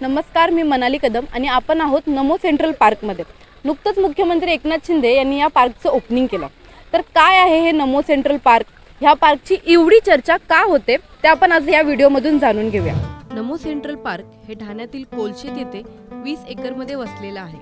नमस्कार मी मनाली कदम आणि आपण आहोत नमो सेंट्रल पार्कमध्ये. नुकतंच मुख्यमंत्री एकनाथ शिंदे यांनी या पार्कचं ओपनिंग केलं. तर काय आहे हे नमो सेंट्रल पार्क? ह्या पार्कची एवढी चर्चा का होते? ते आपण आज या व्हिडिओमधून जाणून घेऊया. नमो सेंट्रल पार्क हे ठाण्यातील कोलशेत येथे वीस एकरमध्ये वसलेलं आहे.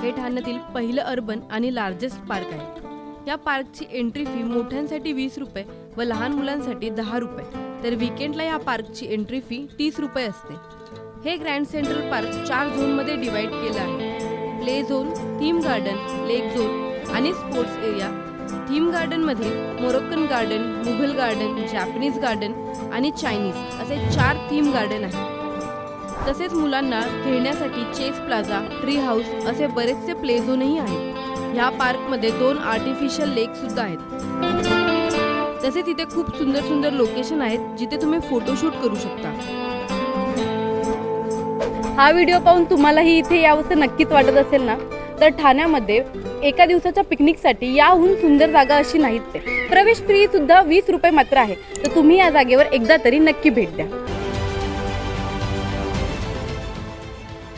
हे ठाण्यातील पहिलं अर्बन आणि लार्जेस्ट पार्क आहे. या पार्कची एंट्री फी मोठ्यांसाठी वीस रुपये व लहान मुलांसाठी दहा रुपये. तर विकेंडला या पार्कची एंट्री फी तीस रुपये असते. हे ग्रँड सेंट्रल पार्क चार झोनमध्ये डिवाइड केलं आहे. Play zone theme garden lake zone आणि स्पोर्ट्स एरिया थीम गार्डनमध्ये Moroccan garden Mughal garden Japanese garden आणि चायनीज असे चार थीम गार्डन आहेत. तसेच मुलांना खेळण्यासाठी चेस प्लाझा ट्री हाऊस असे बरेचसे प्ले झोनही आहेत. ह्या पार्कमध्ये दोन आर्टिफिशियल लेक सुद्धा आहेत. तसेच इथे खूप सुंदर सुंदर लोकेशन आहेत जिथे तुम्ही फोटोशूट करू शकता. हा व्हिडिओ पाहून तुम्हालाही इथे यावंसं नक्कीच वाटत असेल ना? तर ठाण्यामध्ये एका दिवसाच्या पिकनिकसाठी याहून सुंदर जागा अशी नाहीच आहे प्रवेश फी सुद्धा वीस रुपये मात्र आहे. तर तुम्ही या जागेवर एकदा तरी नक्की भेट द्या.